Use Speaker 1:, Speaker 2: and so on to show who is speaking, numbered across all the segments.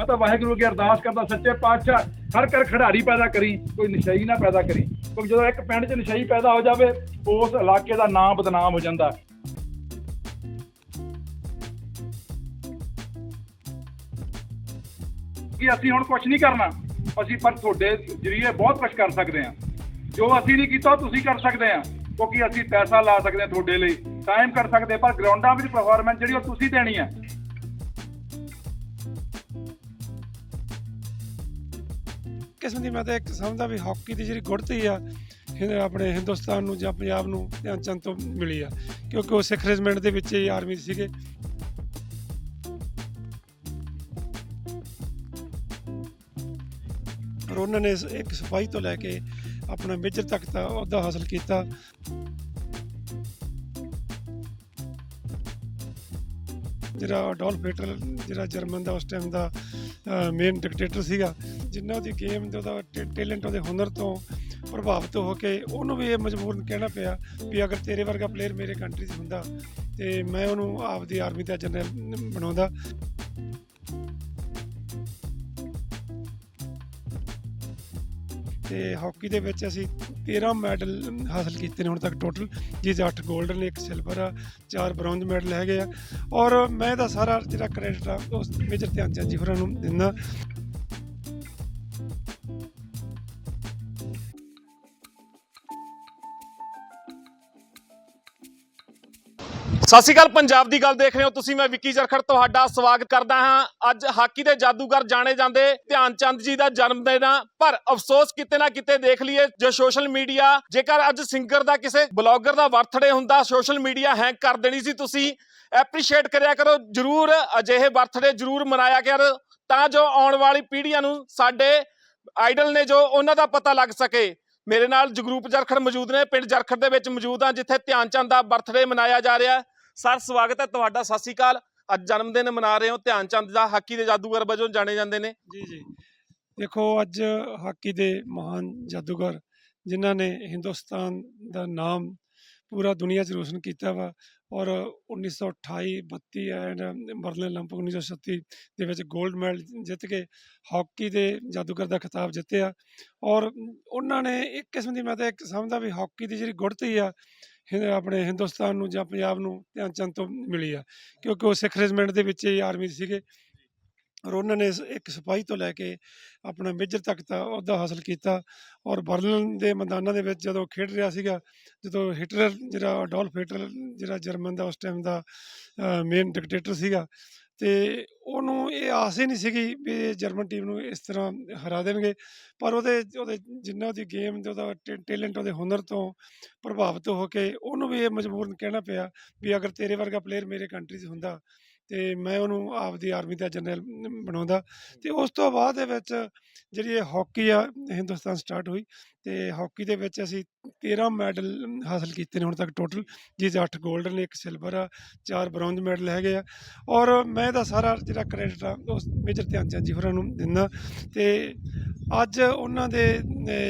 Speaker 1: ਮੈਂ ਤਾਂ ਵਾਹਿਗੁਰੂ ਅੱਗੇ ਅਰਦਾਸ ਕਰਦਾ, ਸੱਚੇ ਪਾਤਸ਼ਾਹ, ਹਰ ਕਰ ਖਿਡਾਰੀ ਪੈਦਾ ਕਰੀ, ਕੋਈ ਨਸ਼ਈ ਨਾ ਪੈਦਾ ਕਰੀ। ਕਿਉਂਕਿ ਜਦੋਂ ਇੱਕ ਪਿੰਡ 'ਚ ਨਸ਼ਈ ਪੈਦਾ ਹੋ ਜਾਵੇ, ਉਸ ਇਲਾਕੇ ਦਾ ਨਾਮ ਬਦਨਾਮ ਹੋ ਜਾਂਦਾ। ਕਿ ਅਸੀਂ ਹੁਣ ਕੁਝ ਨਹੀਂ ਕਰਨਾ, ਅਸੀਂ ਪਰ ਤੁਹਾਡੇ ਜਰੀਏ ਬਹੁਤ ਕੁਝ ਕਰ ਸਕਦੇ ਹਾਂ। ਜੋ ਅਸੀਂ ਨਹੀਂ ਕੀਤਾ, ਉਹ ਤੁਸੀਂ ਕਰ ਸਕਦੇ ਆ ਕਿਉਂਕਿ ਅਸੀਂ ਪੈਸਾ ਲਾ ਸਕਦੇ ਹਾਂ ਤੁਹਾਡੇ ਲਈ ਟਾਈਮ ਕਰ ਸਕਦੇ ਪਰ ਗਰਾਊਂਡਾਂ ਵਿੱਚ ਪਰਫਾਰਮੈਂਸ ਜਿਹੜੀ ਉਹ ਤੁਸੀਂ ਦੇਣੀ ਹੈ।
Speaker 2: ਕਿਸਮ ਦੀ ਮੈਂ ਤਾਂ ਇੱਕ ਸਮਝਦਾ ਵੀ ਹਾਕੀ ਦੀ ਜਿਹੜੀ ਗੁੜਤੀ ਆ ਆਪਣੇ ਹਿੰਦੁਸਤਾਨ ਨੂੰ ਜਾਂ ਪੰਜਾਬ ਨੂੰ ਧਿਆਨ ਚੰਦ ਤੋਂ ਮਿਲੀ ਆ, ਕਿਉਂਕਿ ਉਹ ਸਿੱਖ ਰੈਜੀਮੈਂਟ ਦੇ ਵਿੱਚ ਹੀ ਆਰਮੀ ਸੀਗੇ। ਪਰ ਉਹਨਾਂ ਨੇ ਇੱਕ ਸਫ਼ਾਈ ਤੋਂ ਲੈ ਕੇ ਆਪਣਾ ਮੇਜਰ ਤੱਕ ਦਾ ਅਹੁਦਾ ਹਾਸਲ ਕੀਤਾ। ਜਿਹੜਾ ਅਡੋਲਫ ਹਿਟਲਰ, ਜਿਹੜਾ ਜਰਮਨ ਦਾ ਉਸ ਟਾਈਮ ਦਾ ਮੇਨ ਡਿਕਟੇਟਰ ਸੀਗਾ ਜਿੰਨਾ ਉਹਦੀ ਗੇਮ ਤੇ ਉਹਦਾ ਟੈਲੈਂਟ ਉਹਦੇ ਹੁਨਰ ਤੋਂ ਪ੍ਰਭਾਵਿਤ ਹੋ ਕੇ ਉਹਨੂੰ ਵੀ ਇਹ ਮਜਬੂਰਨ ਕਹਿਣਾ ਪਿਆ ਵੀ ਅਗਰ ਤੇਰੇ ਵਰਗਾ ਪਲੇਅਰ ਮੇਰੇ ਕੰਟਰੀ 'ਚ ਹੁੰਦਾ ਤੇ ਮੈਂ ਉਹਨੂੰ ਆਪਦੀ ਆਰਮੀ ਦਾ ਜਨਰਲ ਬਣਾਉਂਦਾ। ਤੇ ਹਾਕੀ ਦੇ ਵਿੱਚ ਅਸੀਂ 13 ਮੈਡਲ ਹਾਸਲ ਕੀਤੇ ਨੇ ਹੁਣ ਤੱਕ ਟੋਟਲ ਜਿਹਦੇ 'ਚ 8 골ਡ ਨੇ ਇੱਕ ਸਿਲਵਰ ਆ ਚਾਰ ਬ੍ਰੌਂਜ਼ ਮੈਡਲ ਹੈਗੇ ਆ। ਔਰ ਮੈਂ ਦਾ ਸਾਰਾ ਜਿਹੜਾ ਕ੍ਰੈਡਿਟ ਆ, ਉਸ ਮੇਜਰ ਧਿਆਨ ਚੰਦ ਜੀ ਹੋਰਾਂ ਨੂੰ ਦਿੰਦਾ।
Speaker 3: ਸਤਿ ਸ਼੍ਰੀ ਅਕਾਲ, ਪੰਜਾਬ ਦੀ ਗੱਲ ਦੇਖ ਰਹੇ ਹੋ ਤੁਸੀਂ, ਮੈਂ ਵਿੱਕੀ ਜਰਖੜ ਤੁਹਾਡਾ ਸਵਾਗਤ ਕਰਦਾ ਹਾਂ। ਅੱਜ ਹਾਕੀ ਦੇ ਜਾਦੂਗਰ ਜਾਣੇ ਜਾਂਦੇ ਧਿਆਨ ਚੰਦ ਜੀ ਦਾ ਜਨਮ ਦਿਨ ਆ, ਪਰ ਅਫਸੋਸ ਕਿਤੇ ਨਾ ਕਿਤੇ ਦੇਖ ਲਈਏ, ਜੋ ਸੋਸ਼ਲ ਮੀਡੀਆ, ਜੇਕਰ ਅੱਜ ਸਿੰਗਰ ਦਾ ਕਿਸੇ ਬਲੌਗਰ ਦਾ ਬਰਥਡੇ ਹੁੰਦਾ, ਸੋਸ਼ਲ ਮੀਡੀਆ ਹੈਂਗ ਕਰ ਦੇਣੀ ਸੀ ਤੁਸੀਂ ਐਪਰੀਸ਼ੀਏਟ ਕਰਿਆ ਕਰੋ, ਜਰੂਰ ਅਜਿਹੇ ਬਰਥਡੇ ਜਰੂਰ ਮਨਾਇਆ ਕਰੋ, ਤਾਂ ਜੋ ਆਉਣ ਵਾਲੀ ਪੀੜ੍ਹੀਆਂ ਨੂੰ ਸਾਡੇ ਆਈਡਲ ਨੇ ਜੋ ਉਹਨਾਂ ਦਾ ਪਤਾ ਲੱਗ ਸਕੇ। ਮੇਰੇ ਨਾਲ ਜਗਰੂਪ ਜਰਖੜ ਮੌਜੂਦ ਨੇ, ਪਿੰਡ ਜਰਖੜ ਦੇ ਵਿੱਚ ਮੌਜੂਦ ਆ ਜਿੱਥੇ ਧਿਆਨ ਚੰਦ ਦਾ ਬਰਥਡੇ ਮਨਾਇਆ ਜਾ ਰਿਹਾ। ਹੈ ਸਰ, ਸਵਾਗਤ ਹੈ ਤੁਹਾਡਾ। ਸਤਿ ਸ਼੍ਰੀ ਅਕਾਲ। ਅੱਜ ਜਨਮ ਦਿਨ ਮਨਾ ਰਹੇ ਹੋ। ਧਿਆਨ ਚੰਦ ਦਾ ਹਾਕੀ ਦੇ ਜਾਦੂਗਰ ਵਜੋਂ ਜਾਣੇ ਜਾਂਦੇ ਨੇ।
Speaker 2: ਜੀ ਜੀ। ਦੇਖੋ, ਅੱਜ ਹਾਕੀ ਦੇ ਮਹਾਨ ਜਾਦੂਗਰ, ਜਿਨ੍ਹਾਂ ਨੇ ਹਿੰਦੁਸਤਾਨ ਦਾ ਨਾਮ ਪੂਰਾ ਦੁਨੀਆ 'ਚ ਰੋਸ਼ਨ ਕੀਤਾ ਵਾ ਔਰ 1928 32 ਐਂਡ ਬਰਲਿਨ 올림픽 1936 ਦੇ ਵਿੱਚ 골ਡ ਮੈਡਲ ਜਿੱਤ ਕੇ ਹਾਕੀ ਦੇ ਜਾਦੂਗਰ ਦਾ ਖਿਤਾਬ ਜਿੱਤਿਆ। ਔਰ ਉਹਨਾਂ ਨੇ ਇੱਕ ਕਿਸਮ ਦੀ, ਮੈਂ ਤਾਂ ਇੱਕ ਸਮਝਦਾ ਵੀ ਹਾਕੀ ਦੀ ਜਿਹੜੀ ਗੁੜਤੀ ਆ ਆਪਣੇ ਹਿੰਦੁਸਤਾਨ ਨੂੰ ਜਾਂ ਪੰਜਾਬ ਨੂੰ ਧਿਆਨ ਚੰਦ ਤੋਂ ਮਿਲੀ ਆ, ਕਿਉਂਕਿ ਉਹ ਸਿੱਖ ਰੈਜੀਮੈਂਟ ਦੇ ਵਿੱਚ ਹੀ ਆਰਮੀ ਸੀਗੇ। ਔਰ ਉਹਨਾਂ ਨੇ ਇੱਕ ਸਿਪਾਹੀ ਤੋਂ ਲੈ ਕੇ ਆਪਣਾ ਮੇਜਰ ਤੱਕ ਦਾ ਅਹੁਦਾ ਹਾਸਲ ਕੀਤਾ ਔਰ ਬਰਲਿਨ ਦੇ ਮੈਦਾਨਾਂ ਦੇ ਵਿੱਚ ਜਦੋਂ ਖੇਡ ਰਿਹਾ ਸੀਗਾ, ਜਦੋਂ ਹਿਟਲਰ, ਜਿਹੜਾ ਅਡੋਲਫ ਹਿਟਲਰ, ਜਿਹੜਾ ਜਰਮਨ ਦਾ ਉਸ ਟਾਈਮ ਦਾ ਮੇਨ ਡਿਕਟੇਟਰ ਸੀਗਾ ਤੇ ਉਹਨੂੰ ਇਹ ਆਸ ਹੀ ਨਹੀਂ ਸੀਗੀ ਵੀ ਇਹ ਜਰਮਨ ਟੀਮ ਨੂੰ ਇਸ ਤਰ੍ਹਾਂ ਹਰਾ ਦੇਣਗੇ। ਪਰ ਉਹਦੇ ਉਹਦੇ ਜਿੰਨਾ ਉਹਦੀ ਗੇਮ ਤੇ ਉਹਦਾ ਟੈਲੈਂਟ ਉਹਦੇ ਹੁਨਰ ਤੋਂ ਪ੍ਰਭਾਵਿਤ ਹੋ ਕੇ ਉਹਨੂੰ ਵੀ ਇਹ ਮਜਬੂਰਨ ਕਹਿਣਾ ਪਿਆ ਵੀ ਅਗਰ ਤੇਰੇ ਵਰਗਾ ਪਲੇਅਰ ਮੇਰੇ ਕੰਟਰੀ 'ਚ ਹੁੰਦਾ ਤੇ ਮੈਂ ਉਹਨੂੰ ਆਪਦੀ ਆਰਮੀ ਦਾ ਜਨਰਲ ਬਣਾਉਂਦਾ ਤੇ ਉਸ ਤੋਂ ਬਾਅਦ ਦੇ ਵਿੱਚ ਜਿਹੜੀ ਇਹ ਹਾਕੀ ਆ ਹਿੰਦੁਸਤਾਨ ਸਟਾਰਟ ਹੋਈ ਤੇ ਹਾਕੀ ਦੇ ਵਿੱਚ ਅਸੀਂ 13 ਮੈਡਲ ਹਾਸਲ ਕੀਤੇ ਨੇ ਹੁਣ ਤੱਕ ਟੋਟਲ ਜਿਸ 'ਚ 8 골ਡ ਨੇ ਇੱਕ ਸਿਲਵਰ ਆ ਚਾਰ ਬ੍ਰੌਂਜ਼ ਮੈਡਲ ਹੈਗੇ ਆ ਔਰ ਮੈਂ ਦਾ ਸਾਰਾ ਜਿਹੜਾ ਕ੍ਰੈਡਿਟ ਆ ਉਸ ਮੇਜਰ ਧਿਆਨ ਚੰਦ ਜੀ ਹੋਰਾਂ ਨੂੰ ਦਿੰਦਾ ਤੇ ਅੱਜ ਉਹਨਾਂ ਦੇ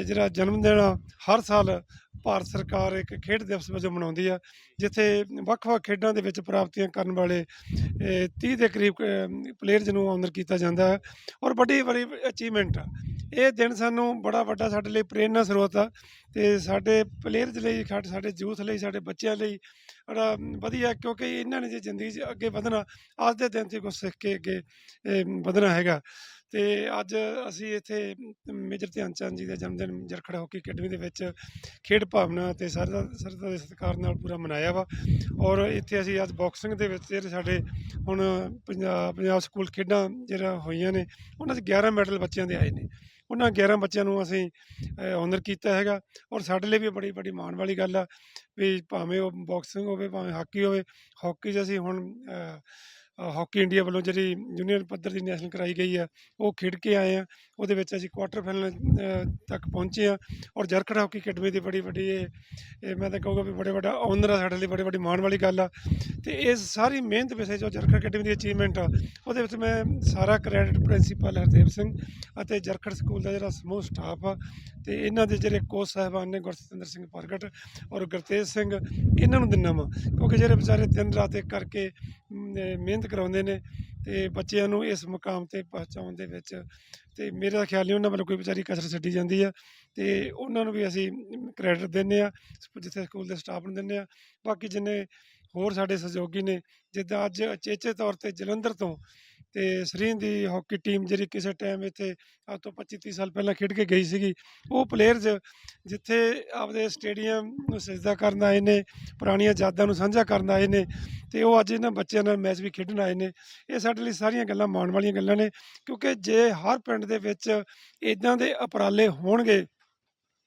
Speaker 2: ਜਿਹੜਾ ਜਨਮ ਦਿਨ ਆ, ਹਰ ਸਾਲ ਭਾਰਤ ਸਰਕਾਰ ਇੱਕ ਖੇਡ ਦਿਵਸ ਵਜੋਂ ਮਨਾਉਂਦੀ ਆ ਜਿੱਥੇ ਵੱਖ-ਵੱਖ ਖੇਡਾਂ ਦੇ ਵਿੱਚ ਪ੍ਰਾਪਤੀਆਂ ਕਰਨ ਵਾਲੇ ਅਹ, 30 ਦੇ ਕਰੀਬ ਪਲੇਅਰਜ਼ ਨੂੰ ਆਨਰ ਕੀਤਾ ਜਾਂਦਾ ਹੈ ਔਰ ਵੱਡੀ ਵੱਡੀ ਅਚੀਵਮੈਂਟ ਆ। ਇਹ ਦਿਨ ਸਾਨੂੰ ਬੜਾ ਵੱਡਾ ਸਾਡੇ ਲਈ ਪ੍ਰੇਰਨਾ ਸਰੋਤ ਆ ਤੇ ਸਾਡੇ ਪਲੇਅਰਜ਼ ਲਈ ਸਾਡੇ ਸਾਡੇ ਯੂਥ ਲਈ ਸਾਡੇ ਬੱਚਿਆਂ ਲਈ ਬੜਾ ਵਧੀਆ ਕਿਉਂਕਿ ਇਹਨਾਂ ਨੇ ਜੇ ਜ਼ਿੰਦਗੀ 'ਚ ਅੱਗੇ ਵਧਣਾ ਅੱਜ ਦੇ ਦਿਨ 'ਤੇ ਕੁਝ ਸਿੱਖ ਕੇ ਅੱਗੇ ਵਧਣਾ ਹੈਗਾ। ਤੇ ਅੱਜ ਅਸੀਂ ਇੱਥੇ ਮੇਜਰ ਧਿਆਨ ਚੰਦ ਜੀ ਦਾ ਜਨਮ ਦਿਨ ਜਰਖੜ ਹਾਕੀ ਅਕੈਡਮੀ ਦੇ ਵਿੱਚ ਖੇਡ ਭਾਵਨਾ ਤੇ ਸਰਦਾ ਸਰਦਾ ਦੇ ਸਤਿਕਾਰ ਨਾਲ ਪੂਰਾ ਮਨਾਇਆ ਵਾ। ਔਰ ਇੱਥੇ ਅਸੀਂ ਅੱਜ ਬਾਕਸਿੰਗ ਦੇ ਵਿੱਚ ਜਿਹੜੇ ਸਾਡੇ ਹੁਣ ਪੰਜਾਬ ਪੰਜਾਬ ਸਕੂਲ ਖੇਡਾਂ ਜਿਹੜਾ ਹੋਈਆਂ ਨੇ, ਉਹਨਾਂ 'ਚ 11 ਮੈਡਲ ਬੱਚਿਆਂ ਦੇ ਆਏ ਨੇ। ਉਹਨਾਂ 11 ਬੱਚਿਆਂ ਨੂੰ ਅਸੀਂ ਆਨਰ ਕੀਤਾ ਹੈਗਾ। ਔਰ ਸਾਡੇ ਲਈ ਵੀ ਬੜੀ ਬੜੀ ਮਾਣ ਵਾਲੀ ਗੱਲ ਆ ਵੀ ਭਾਵੇਂ ਉਹ ਬਾਕਸਿੰਗ ਹੋਵੇ, ਭਾਵੇਂ ਹਾਕੀ ਹੋਵੇ ਹਾਕੀ 'ਚ ਅਸੀਂ ਹੁਣ ਹਾਕੀ ਇੰਡੀਆ ਵੱਲੋਂ ਜਿਹੜੀ ਜੂਨੀਅਰ ਪੱਧਰ ਦੀ ਨੈਸ਼ਨਲ ਕਰਾਈ ਗਈ ਆ, ਉਹ ਖੇਡ ਕੇ ਆਏ ਆ। ਉਹਦੇ ਵਿੱਚ ਅਸੀਂ ਕੁਆਟਰ ਫਾਈਨਲ ਤੱਕ ਪਹੁੰਚੇ ਆ। ਔਰ ਜਰਖੜ ਹਾਕੀ ਅਕੈਡਮੀ ਦੀ ਬੜੀ ਵੱਡੀ ਇਹ ਇਹ ਮੈਂ ਤਾਂ ਕਹੂੰਗਾ ਵੀ ਬੜੇ ਵੱਡਾ ਆਨਰ ਆ, ਸਾਡੇ ਲਈ ਬੜੀ ਵੱਡੀ ਮਾਣ ਵਾਲੀ ਗੱਲ ਆ। ਤੇ ਇਹ ਸਾਰੀ ਮਿਹਨਤ ਵਿਸੇ ਜੋ ਜਰਖੜ ਅਕੈਡਮੀ ਦੀ ਅਚੀਵਮੈਂਟ ਆ, ਉਹਦੇ ਵਿੱਚ ਮੈਂ ਸਾਰਾ ਕ੍ਰੈਡਿਟ ਪ੍ਰਿੰਸੀਪਲ ਹਰਦੇਵ ਸਿੰਘ ਅਤੇ ਜਰਖੜ ਸਕੂਲ ਦਾ ਜਿਹੜਾ ਸਮੂਹ ਸਟਾਫ ਆ ਤੇ ਇਹਨਾਂ ਦੇ ਜਿਹੜੇ ਕੋਚ ਸਾਹਿਬਾਨ ਨੇ ਗੁਰਸਤਿੰਦਰ ਸਿੰਘ ਪ੍ਰਗਟ ਔਰ ਗੁਰਤੇਜ ਸਿੰਘ, ਇਹਨਾਂ ਨੂੰ ਦਿੰਨਾ ਵਾ। ਕਿਉਂਕਿ ਜਿਹੜੇ ਵਿਚਾਰੇ ਦਿਨ ਰਾਤ ਇੱਕ ਕਰਕੇ ਮਿਹਨਤ ਕਰਾਉਂਦੇ ਨੇ ਤੇ ਬੱਚਿਆਂ ਨੂੰ ਇਸ ਮੁਕਾਮ ਤੇ ਪਹੁੰਚਾਉਣ ਦੇ ਵਿੱਚ ਤੇ ਮੇਰਾ ਖਿਆਲ ਨਹੀਂ ਉਹਨਾਂ ਵੱਲੋਂ ਕੋਈ ਵਿਚਾਰੀ ਕਸਰ ਛੱਡੀ ਜਾਂਦੀ ਆ। ਤੇ ਉਹਨਾਂ ਨੂੰ ਵੀ ਅਸੀਂ ਕ੍ਰੈਡਿਟ ਦਿੰਦੇ ਆ ਜਿੱਥੇ ਸਕੂਲ ਦੇ ਸਟਾਫ ਨੂੰ ਦਿੰਦੇ ਆ। ਬਾਕੀ ਜਿੰਨੇ ਹੋਰ ਸਾਡੇ ਸਹਿਯੋਗੀ ਨੇ, ਜਿੱਦਾਂ ਅੱਜ ਅਚੇਚੇ ਤੌਰ ਤੇ ਜਲੰਧਰ ਤੋਂ ਤੇ ਸਰੀਨ ਦੀ ਹਾਕੀ ਟੀਮ ਜਿਹੜੀ ਕਿਸੇ ਟਾਈਮ ਇੱਥੇ ਅੱਜ ਤੋਂ 25 30 ਸਾਲ ਪਹਿਲਾਂ ਖੇਡ ਕੇ ਗਈ ਸੀਗੀ, ਉਹ ਪਲੇਅਰਜ਼ ਜਿੱਥੇ ਆਪਦੇ ਸਟੇਡੀਅਮ ਨੂੰ ਸਜਦਾ ਕਰਨ ਆਏ ਨੇ, ਪੁਰਾਣੀਆਂ ਯਾਦਾਂ ਨੂੰ ਸਾਂਝਾ ਕਰਨ ਆਏ ਨੇ ਤੇ ਉਹ ਅੱਜ ਇਹਨਾਂ ਬੱਚਿਆਂ ਨਾਲ ਮੈਚ ਵੀ ਖੇਡਣ ਆਏ ਨੇ, ਇਹ ਸਾਡੇ ਲਈ ਸਾਰੀਆਂ ਗੱਲਾਂ ਮਾਣ ਵਾਲੀਆਂ ਗੱਲਾਂ ਨੇ ਕਿਉਂਕਿ ਜੇ ਹਰ ਪਿੰਡ ਦੇ ਵਿੱਚ ਇਦਾਂ ਦੇ ਉਪਰਾਲੇ ਹੋਣਗੇ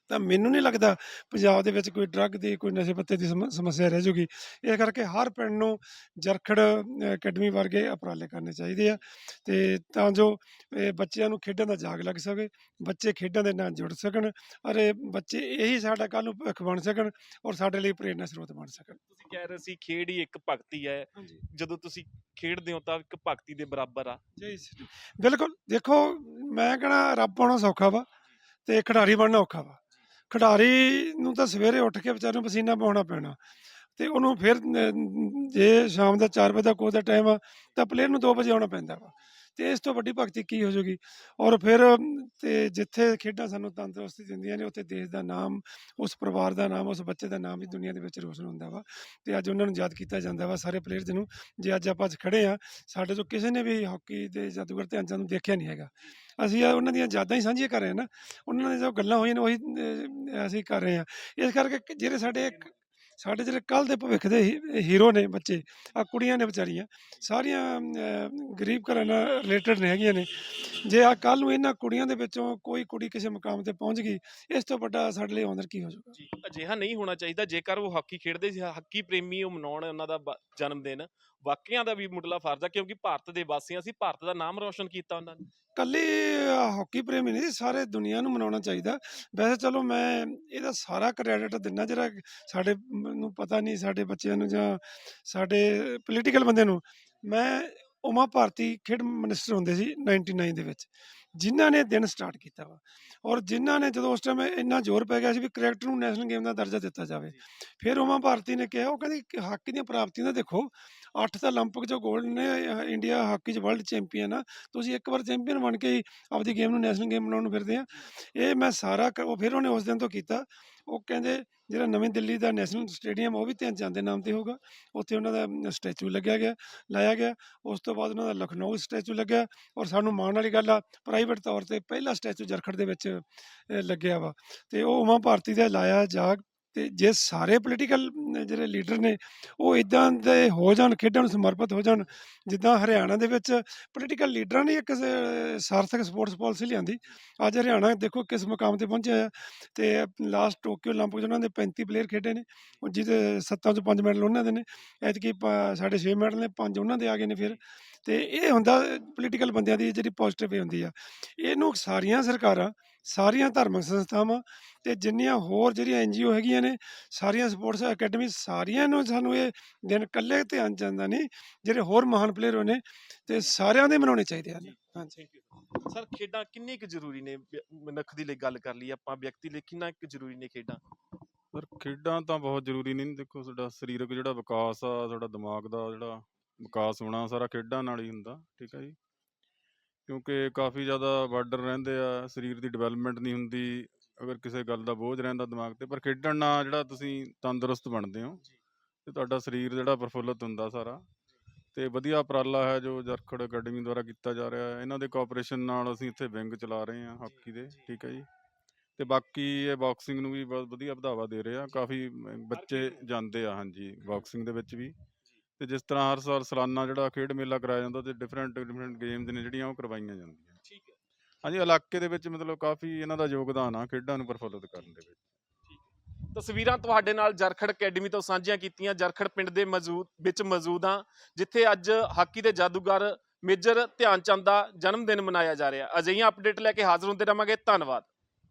Speaker 2: ਤਾਂ ਮੈਨੂੰ ਨਹੀਂ ਲੱਗਦਾ ਪੰਜਾਬ ਦੇ ਵਿੱਚ ਕੋਈ ਡਰੱਗ ਦੀ ਕੋਈ ਨਸ਼ੇ ਪੱਤੇ ਦੀ ਸਮ- ਸਮੱਸਿਆ ਰਹਿ ਜੂਗੀ। ਇਸ ਕਰਕੇ ਹਰ ਪਿੰਡ ਨੂੰ ਜਰਖੜ ਅ, ਅਕੈਡਮੀ ਵਰਗੇ ਉਪਰਾਲੇ ਕਰਨੇ ਚਾਹੀਦੇ ਆ ਤੇ ਤਾਂ ਜੋ ਇਹ ਬੱਚਿਆਂ ਨੂੰ ਖੇਡਾਂ ਦਾ ਜਾਗ ਲੱਗ ਸਕੇ ਬੱਚੇ ਖੇਡਾਂ ਦੇ ਨਾਲ ਜੁੜ ਸਕਣ ਔਰ ਇਹ ਬੱਚੇ ਇਹੀ ਸਾਡਾ ਕੱਲ ਨੂੰ ਭਵਿੱਖ ਬਣ ਸਕਣ ਔਰ ਸਾਡੇ ਲਈ ਪ੍ਰੇਰਨਾ ਸਰੋਤ ਬਣ ਸਕਣ।
Speaker 3: ਤੁਸੀਂ ਕਹਿ ਰਹੇ ਸੀ ਖੇਡ ਹੀ ਇੱਕ ਭਗਤੀ ਹੈ।
Speaker 2: ਹਾਂਜੀ।
Speaker 3: ਜਦੋਂ ਤੁਸੀਂ ਖੇਡਦੇ ਹੋ ਤਾਂ ਇੱਕ ਭਗਤੀ ਦੇ ਬਰਾਬਰ ਆ।
Speaker 2: ਜੈ ਸ਼੍ਰੀ ਬਿਲਕੁਲ। ਦੇਖੋ ਮੈਂ ਕਹਣਾ ਰੱਬ ਪਾਉਣਾ ਸੌਖਾ ਵਾ ਤੇ ਖਿਡਾਰੀ ਬਣਨਾ ਔਖਾ ਵਾ। ਖਿਡਾਰੀ ਨੂੰ ਤਾਂ ਸਵੇਰੇ ਉੱਠ ਕੇ ਵਿਚਾਰੇ ਨੂੰ ਪਸੀਨਾ ਪਾਉਣਾ ਪੈਣਾ। ਤੇ ਉਹਨੂੰ ਫਿਰ ਅਮ, ਜੇ ਸ਼ਾਮ ਦਾ 4 ਵਜੇ ਦਾ ਕੋਚ ਦਾ ਟਾਈਮ ਆ ਤਾਂ ਪਲੇਅਰ ਨੂੰ 2 ਵਜੇ ਆਉਣਾ ਪੈਂਦਾ ਵਾ। ਤੇ ਇਸ ਤੋਂ ਵੱਡੀ ਭਗਤੀ ਕੀ ਹੋ ਜਾਊਗੀ? ਔਰ ਫਿਰ ਅਮ, ਤੇ ਜਿੱਥੇ ਖੇਡਾਂ ਸਾਨੂੰ ਤੰਦਰੁਸਤੀ ਦਿੰਦੀਆਂ ਨੇ ਉੱਥੇ ਦੇਸ਼ ਦਾ ਨਾਮ ਉਸ ਪਰਿਵਾਰ ਦਾ ਨਾਮ ਉਸ ਬੱਚੇ ਦਾ ਨਾਮ ਵੀ ਦੁਨੀਆ ਦੇ ਵਿੱਚ ਰੋਸ਼ਨ ਹੁੰਦਾ ਵਾ। ਤੇ ਅੱਜ ਉਹਨਾਂ ਨੂੰ ਯਾਦ ਕੀਤਾ ਜਾਂਦਾ ਵਾ ਸਾਰੇ ਪਲੇਅਰਸ ਨੂੰ ਜੇ ਅੱਜ ਆਪਾਂ ਅੱਜ ਖੜੇ ਆ ਸਾਡੇ ਤੋਂ ਕਿਸੇ ਨੇ ਵੀ ਹਾਕੀ ਦੇ ਜਾਦੂਗਰ ਧਿਆਨ ਚੰਦ ਨੂੰ ਦੇਖਿਆ ਨਹੀਂ ਹੈਗਾ। ਅਸੀਂ ਉਹਨਾਂ ਦੀਆਂ ਯਾਦਾਂ ਹੀ ਸਾਂਝੀਆਂ ਕਰ ਰਹੇ ਹਾਂ ਨਾ। ਉਹਨਾਂ ਦੀਆਂ ਜੋ ਗੱਲਾਂ ਹੋਈਆਂ ਨੇ ਉਹੀ ਅਸੀਂ ਕਰ ਰਹੇ ਹਾਂ। ਇਸ ਕਰਕੇ ਜਿਹੜੇ ਸਾਡੇ ਸਾਡੇ ਜਿਹੜੇ ਕੱਲ ਦੇ ਭਵਿੱਖ ਦੇ ਹੀ- ਹੀਰੋ ਨੇ ਬੱਚੇ ਆ ਕੁੜੀਆਂ ਨੇ ਵਿਚਾਰੀਆਂ ਸਾਰੀਆਂ ਅਹ, ਗਰੀਬ ਘਰਾਂ ਨਾਲ ਰਿਲੇਟਡ ਨੇ ਹੈਗੀਆਂ ਨੇ। ਜੇ ਆ ਕੱਲ ਨੂੰ ਇਹਨਾਂ ਕੁੜੀਆਂ ਦੇ ਵਿੱਚੋਂ ਕੋਈ ਕੁੜੀ ਕਿਸੇ ਮੁਕਾਮ ਤੇ ਪਹੁੰਚ ਗਈ ਇਸ ਤੋਂ ਵੱਡਾ ਸਾਡੇ ਲਈ ਆਨਰ ਕੀ ਹੋ ਜਾਊਗਾ?
Speaker 3: ਜੀ ਅਜਿਹਾ ਨਹੀਂ ਹੋਣਾ ਚਾਹੀਦਾ ਜੇਕਰ ਉਹ ਹਾਕੀ ਖੇਡਦੇ ਸੀ ਹਾਕੀ ਪ੍ਰੇਮੀ ਉਹ ਮਨਾਉਣ ਉਹਨਾਂ ਦਾ ਬ- ਜਨਮ ਦਿਨ ਵਾਕਿਆਂ ਦਾ ਵੀ ਮੁੱਢਲਾ ਫਰਜ਼ ਆ, ਕਿਉਂਕਿ ਭਾਰਤ ਦੇ ਵਾਸੀਆਂ ਸੀ ਭਾਰਤ ਦਾ ਨਾਮ ਰੋਸ਼ਨ ਕੀਤਾ ਉਹਨਾਂ ਨੇ।
Speaker 2: ਕੱਲੀ ਹਾਕੀ ਪ੍ਰੇਮੀ ਨਹੀਂ, ਸਾਰੇ ਦੁਨੀਆ ਨੂੰ ਮਨਾਉਣਾ ਚਾਹੀਦਾ। ਵੈਸੇ ਚਲੋ ਮੈਂ ਇਹਦਾ ਸਾਰਾ ਕ੍ਰੈਡਿਟ ਦਿੰਨਾ ਜਿਹੜਾ ਸਾਡੇ ਨੂੰ ਪਤਾ ਨਹੀਂ, ਸਾਡੇ ਬੱਚਿਆਂ ਨੂੰ ਜਾਂ ਸਾਡੇ ਪੋਲੀਟੀਕਲ ਬੰਦੇ ਨੂੰ। ਮੈਂ ਉਮਾ ਭਾਰਤੀ ਖੇਡ ਮਿਨਿਸਟਰ ਹੁੰਦੇ ਸੀ 99 ਦੇ ਵਿੱਚ। ਜਿਨ੍ਹਾਂ ਨੇ ਦਿਨ ਸਟਾਰਟ ਕੀਤਾ ਵਾ ਔਰ ਜਿਨ੍ਹਾਂ ਨੇ ਜਦੋਂ ਉਸ ਟਾਈਮ ਇੰਨਾ ਜ਼ੋਰ ਪੈ ਗਿਆ ਸੀ ਵੀ ਕ੍ਰਿਕਟ ਨੂੰ ਨੈਸ਼ਨਲ ਗੇਮ ਦਾ ਦਰਜਾ ਦਿੱਤਾ ਜਾਵੇ ਫਿਰ ਉਮਾ ਭਾਰਤੀ ਨੇ ਕਿਹਾ ਉਹ ਕਹਿੰਦੀ ਕਿ ਹਾਕੀ ਦੀਆਂ ਪ੍ਰਾਪਤੀਆਂ ਦਾ ਦੇਖੋ ਅੱਠ ਤਾਂ 올림픽 ਚ ਗੋਲਡ ਨੇ ਅਹ ਇੰਡੀਆ ਹਾਕੀ ਚ ਵਰਲਡ ਚੈਂਪੀਅਨ ਆ ਤੁਸੀਂ ਇੱਕ ਵਾਰ ਚੈਂਪੀਅਨ ਬਣ ਕੇ ਹੀ ਆਪਦੀ ਗੇਮ ਨੂੰ ਨੈਸ਼ਨਲ ਗੇਮ ਬਣਾਉਣ ਨੂੰ ਫਿਰਦੇ ਆ ਇਹ ਮੈਂ ਸਾਰਾ ਕ- ਉਹ ਫਿਰ ਉਹਨੇ ਉਸ ਦਿਨ ਤੋਂ ਕੀਤਾ ਉਹ ਕਹਿੰਦੇ ਜਿਹੜਾ ਨਵੀਂ ਦਿੱਲੀ ਦਾ ਨੈਸ਼ਨਲ ਸਟੇਡੀਅਮ ਉਹ ਵੀ ਧਿਆਨ ਚੰਦ ਦੇ ਨਾਮ ਤੇ ਹੋਗਾ ਉੱਥੇ ਉਹਨਾਂ ਦਾ ਸਟੈਚੂ ਲੱਗਿਆ ਗਿਆ, ਲਾਇਆ ਗਿਆ। ਉਸ ਤੋਂ ਬਾਅਦ ਉਹਨਾਂ ਦਾ ਲਖਨਊ ਸਟੈਚੂ ਲੱਗਿਆ ਔਰ ਸਾਨੂੰ ਮਾਣ ਵਾਲੀ ਗੱਲ ਆ, ਪ੍ਰਾਈਵੇਟ ਤੌਰ ਤੇ ਪਹਿਲਾ ਸਟੈਚੂ ਜਰਖੜ ਦੇ ਵਿੱਚ ਲੱਗਿਆ ਵਾ। ਤੇ ਉਹ ਉਮਾ ਭਾਰਤੀ ਦਾ ਲਾਇਆ ਜਾਗ ਤੇ ਜੇ ਸਾਰੇ ਪੋਲੀਟੀਕਲ ਜਿਹੜੇ ਲੀਡਰ ਨੇ ਉਹ ਇਦਾਂ ਦੇ ਹੋ ਜਾਣ ਖੇਡਾਂ ਨੂੰ ਸਮਰਪਿਤ ਹੋ ਜਾਣ ਜਿੱਦਾਂ ਹਰਿਆਣਾ ਦੇ ਵਿੱਚ ਪੋਲੀਟੀਕਲ ਲੀਡਰਾਂ ਨੇ ਇੱਕ ਸ- ਸਾਰਥਕ ਸਪੋਰਟਸ ਪਾਲਿਸੀ ਲਿਆਂਦੀ ਅੱਜ ਹਰਿਆਣਾ ਦੇਖੋ ਕਿਸ ਮੁਕਾਮ ਤੇ ਪਹੁੰਚਿਆ ਆ ਤੇ ਲਾਸਟ ਟੋਕੀਓ 올림픽 'ਚ ਉਹਨਾਂ ਦੇ 35 ਪਲੇਅਰ ਖੇਡੇ ਨੇ ਉਹ ਜਿਹਦੇ ਸੱਤਾਂ ਚੋਂ ਪੰਜ ਮੈਡਲ ਉਹਨਾਂ ਦੇ ਨੇ ਐਤਕੀ ਪ- ਸਾਡੇ 6 ਮੈਡਲ ਨੇ ਪੰਜ ਉਹਨਾਂ ਦੇ ਆ ਗਏ ਨੇ ਫਿਰ ਤੇ ਇਹ ਹੁੰਦਾ ਪੋਲੀਟੀਕਲ ਬੰਦਿਆਂ ਦੀ ਜਿਹੜੀ ਪੋਜ਼ਿਟਿਵ ਵੇ ਹੁੰਦੀ ਆ। ਇਹਨੂੰ ਸਾਰੀਆਂ ਸਰਕਾਰਾਂ ਸਾਰੀਆਂ ਧਾਰਮਿਕ ਸੰਸਥਾਵਾਂ ਤੇ ਜਿੰਨੀਆਂ ਹੋਰ ਜਿਹੜੀਆਂ ਐਨਜੀਓ ਹੈਗੀਆਂ ਨੇ ਸਾਰੀਆਂ ਸਪੋਰਟਸ ਅਕੈਡਮੀ ਸਾਰੀਆਂ ਨੂੰ ਸਾਨੂੰ ਇਹ ਦਿਨ ਇਕੱਲੇ ਧਿਆਨ ਜਾਂਦਾ ਨਹੀਂ ਜਿਹੜੇ ਹੋਰ ਮਹਾਨ ਪਲੇਅਰ ਨੇ ਤੇ ਸਾਰਿਆਂ ਦੇ ਮਨਾਉਣੇ ਚਾਹੀਦੇ ਹਨ। ਹਾਂਜੀ।
Speaker 3: ਸਰ ਖੇਡਾਂ ਕਿੰਨੀ ਕੁ ਜ਼ਰੂਰੀ ਨੇ? ਮਨੁੱਖ ਦੀ ਲਈ ਗੱਲ ਕਰ ਲਈ ਆਪਾਂ ਵਿਅਕਤੀ ਲਈ ਕਿੰਨਾ ਕੁ ਜ਼ਰੂਰੀ ਨੇ ਖੇਡਾਂ?
Speaker 4: ਪਰ ਖੇਡਾਂ ਤਾਂ ਬਹੁਤ ਜ਼ਰੂਰੀ ਨਹੀਂ ਦੇਖੋ ਸਾਡਾ ਸਰੀਰਕ ਜਿਹੜਾ ਵਿਕਾਸ ਆ ਸਾਡਾ ਦਿਮਾਗ ਦਾ ਜਿਹੜਾ ਵਿਕਾਸ ਹੋਣਾ ਸਾਰਾ ਖੇਡਾਂ ਨਾਲ ਹੀ ਹੁੰਦਾ ਠੀਕ ਹੈ ਜੀ। ਕਿਉਂਕਿ ਕਾਫੀ ਜ਼ਿਆਦਾ ਬਾਰਡਰ ਰਹਿੰਦੇ ਆ ਸਰੀਰ ਦੀ ਡਿਵੈਲਪਮੈਂਟ ਨਹੀਂ ਹੁੰਦੀ ਅਗਰ ਕਿਸੇ ਗੱਲ ਦਾ ਬੋਝ ਰਹਿੰਦਾ ਦਿਮਾਗ ਤੇ ਪਰ ਖੇਡਣ ਨਾਲ ਜਿਹੜਾ ਤੁਸੀਂ ਤੰਦਰੁਸਤ ਬਣਦੇ ਹੋ ਤੇ ਤੁਹਾਡਾ ਸਰੀਰ ਜਿਹੜਾ ਪ੍ਰਫੁੱਲਤ ਹੁੰਦਾ ਸਾਰਾ। ਤੇ ਵਧੀਆ ਉਪਰਾਲਾ ਹੈ ਜੋ ਜਰਖੜ ਅਕੈਡਮੀ ਦੁਆਰਾ ਕੀਤਾ ਜਾ ਰਿਹਾ ਹੈ। ਇਹਨਾਂ ਦੇ ਕੋਆਪਰੇਸ਼ਨ ਨਾਲ ਅਸੀਂ ਇੱਥੇ ਵਿੰਗ ਚਲਾ ਰਹੇ ਹਾਂ ਹਾਕੀ ਦੇ ਠੀਕ ਹੈ ਜੀ। ਤੇ ਬਾਕੀ ਇਹ ਬਾਕਸਿੰਗ ਨੂੰ ਵੀ ਬਹੁਤ ਵਧੀਆ ਵਧਾਵਾ ਦੇ ਰਹੇ ਆ। ਕਾਫੀ ਬੱਚੇ ਜਾਂਦੇ ਆ ਹਾਂਜੀ ਬਾਕਸਿੰਗ ਦੇ ਵਿੱਚ ਵੀ। ਤੇ ਜਿਸ ਤਰ੍ਹਾਂ ਹਰ ਸਾਲ ਸਾਲਾਨਾ ਜਿਹੜਾ ਖੇਡ ਮੇਲਾ ਕਰਾਇਆ ਜਾਂਦਾ ਤੇ ਡਿਫਰੈਂਟ ਡਿਫਰੈਂਟ ਗੇਮਸ ਨੇ ਜਿਹੜੀਆਂ ਉਹ ਕਰਵਾਈਆਂ ਜਾਂਦੀਆਂ।
Speaker 3: ਠੀਕ ਹੈ।
Speaker 4: ਹਾਂਜੀ ਇਲਾਕੇ ਦੇ ਵਿੱਚ ਮਤਲਬ ਕਾਫੀ ਇਹਨਾਂ ਦਾ ਯੋਗਦਾਨ ਆ ਖੇਡਾਂ ਨੂੰ ਪ੍ਰਫੁੱਲਤ ਕਰਨ ਦੇ ਵਿੱਚ।
Speaker 3: ਤਸਵੀਰਾਂ ਤੁਹਾਡੇ ਨਾਲ ਜਰਖੜ ਅਕੈਡਮੀ ਤੋਂ ਸਾਂਝੀਆਂ ਕੀਤੀਆਂ। ਜਰਖੜ ਪਿੰਡ ਦੇ ਮੌਜੂਦ ਵਿੱਚ ਮੌਜੂਦ ਹਾਂ ਜਿੱਥੇ ਅੱਜ ਹਾਕੀ ਦੇ ਜਾਦੂਗਰ ਮੇਜਰ ਧਿਆਨ ਚੰਦ ਦਾ ਜਨਮ ਦਿਨ ਮਨਾਇਆ ਜਾ ਰਿਹਾ। ਅਜਿਹੀਆਂ ਅਪਡੇਟ ਲੈ ਕੇ ਹਾਜ਼ਰ ਹੁੰਦੇ ਰਵਾਂਗੇ। ਧੰਨਵਾਦ।